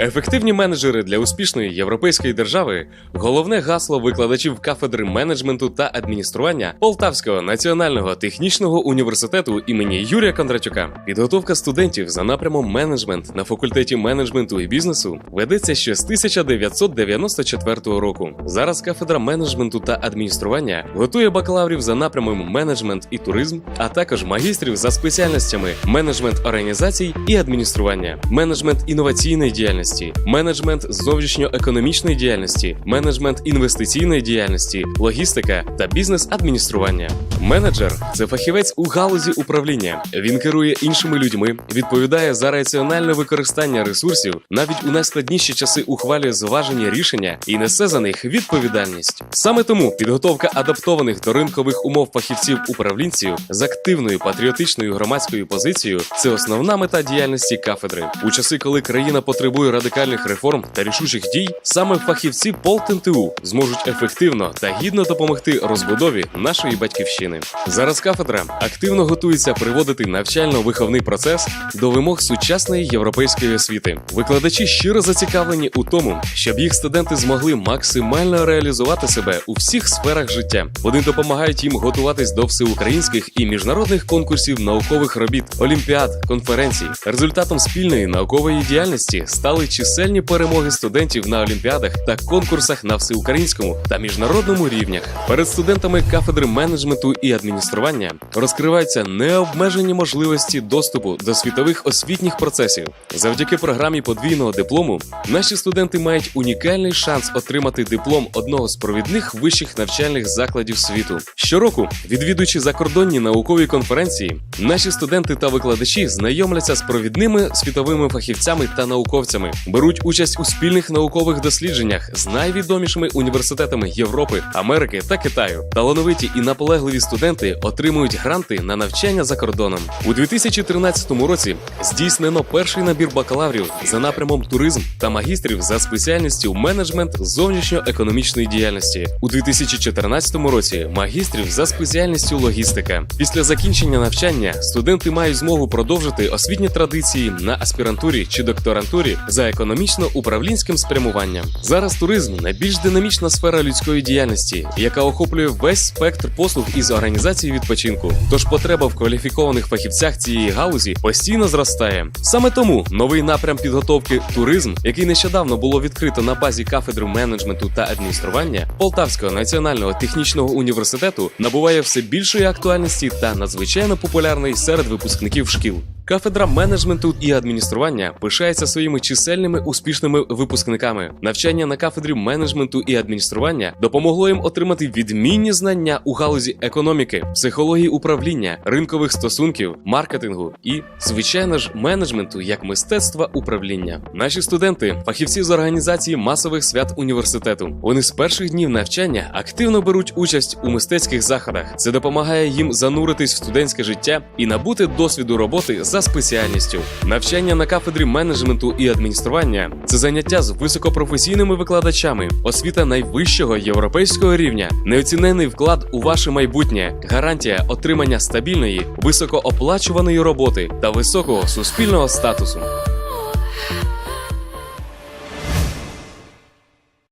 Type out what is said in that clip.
Ефективні менеджери для успішної європейської держави головне гасло викладачів кафедри менеджменту та адміністрування Полтавського національного технічного університету імені Юрія Кондратюка. Підготовка студентів за напрямом менеджмент на факультеті менеджменту і бізнесу ведеться ще з 1994 року. Зараз кафедра менеджменту та адміністрування готує бакалаврів за напрямом менеджмент і туризм, а також магістрів за спеціальностями менеджмент організацій і адміністрування, менеджмент інноваційної діяльності, менеджмент зовнішньоекономічної діяльності, менеджмент інвестиційної діяльності, логістика та бізнес-адміністрування. Менеджер це фахівець у галузі управління. Він керує іншими людьми, відповідає за раціональне використання ресурсів, навіть у найскладніші часи ухвалює зважені рішення і несе за них відповідальність. Саме тому підготовка адаптованих до ринкових умов фахівців управлінців з активною патріотичною громадською позицією це основна мета діяльності кафедри. У часи, коли країна потребує радикальних реформ та рішучих дій, саме фахівці ПолтНТУ зможуть ефективно та гідно допомогти розбудові нашої батьківщини. Зараз кафедра активно готується приводити навчально-виховний процес до вимог сучасної європейської освіти. Викладачі щиро зацікавлені у тому, щоб їх студенти змогли максимально реалізувати себе у всіх сферах життя. Вони допомагають їм готуватись до всеукраїнських і міжнародних конкурсів наукових робіт, олімпіад, конференцій. Результатом спільної наукової діяльності стали чисельні перемоги студентів на олімпіадах та конкурсах на всеукраїнському та міжнародному рівнях. Перед студентами кафедри менеджменту і адміністрування розкриваються необмежені можливості доступу до світових освітніх процесів. Завдяки програмі подвійного диплому наші студенти мають унікальний шанс отримати диплом одного з провідних вищих навчальних закладів світу. Щороку, відвідуючи закордонні наукові конференції, наші студенти та викладачі знайомляться з провідними світовими фахівцями та науковцями, беруть участь у спільних наукових дослідженнях з найвідомішими університетами Європи, Америки та Китаю. Талановиті і наполегливі студенти отримують гранти на навчання за кордоном. У 2013 році здійснено перший набір бакалаврів за напрямом туризм та магістрів за спеціальністю менеджмент зовнішньоекономічної діяльності. У 2014 році магістрів за спеціальністю логістика. Після закінчення навчання студенти мають змогу продовжити освітні традиції на аспірантурі чи докторантурі за економічно-управлінським спрямуванням. Зараз туризм найбільш динамічна сфера людської діяльності, яка охоплює весь спектр послуг із організації відпочинку. Тож потреба в кваліфікованих фахівцях цієї галузі постійно зростає. Саме тому новий напрям підготовки туризм, який нещодавно було відкрито на базі кафедри менеджменту та адміністрування Полтавського національного технічного університету, набуває все більшої актуальності та надзвичайно популярний серед випускників шкіл. Кафедра менеджменту і адміністрування пишається своїми чисельними успішними випускниками. Навчання на кафедрі менеджменту і адміністрування допомогло їм отримати відмінні знання у галузі економіки, психології управління, ринкових стосунків, маркетингу і, звичайно ж, менеджменту як мистецтва управління. Наші студенти, фахівці з організації масових свят університету. Вони з перших днів навчання активно беруть участь у мистецьких заходах. Це допомагає їм зануритись в студентське життя і набути досвіду роботи за спеціальністю. Навчання на кафедрі менеджменту і адміністрування це заняття з високопрофесійними викладачами, освіта найвищого європейського рівня, неоцінений вклад у ваше майбутнє, гарантія отримання стабільної, високооплачуваної роботи та високого суспільного статусу.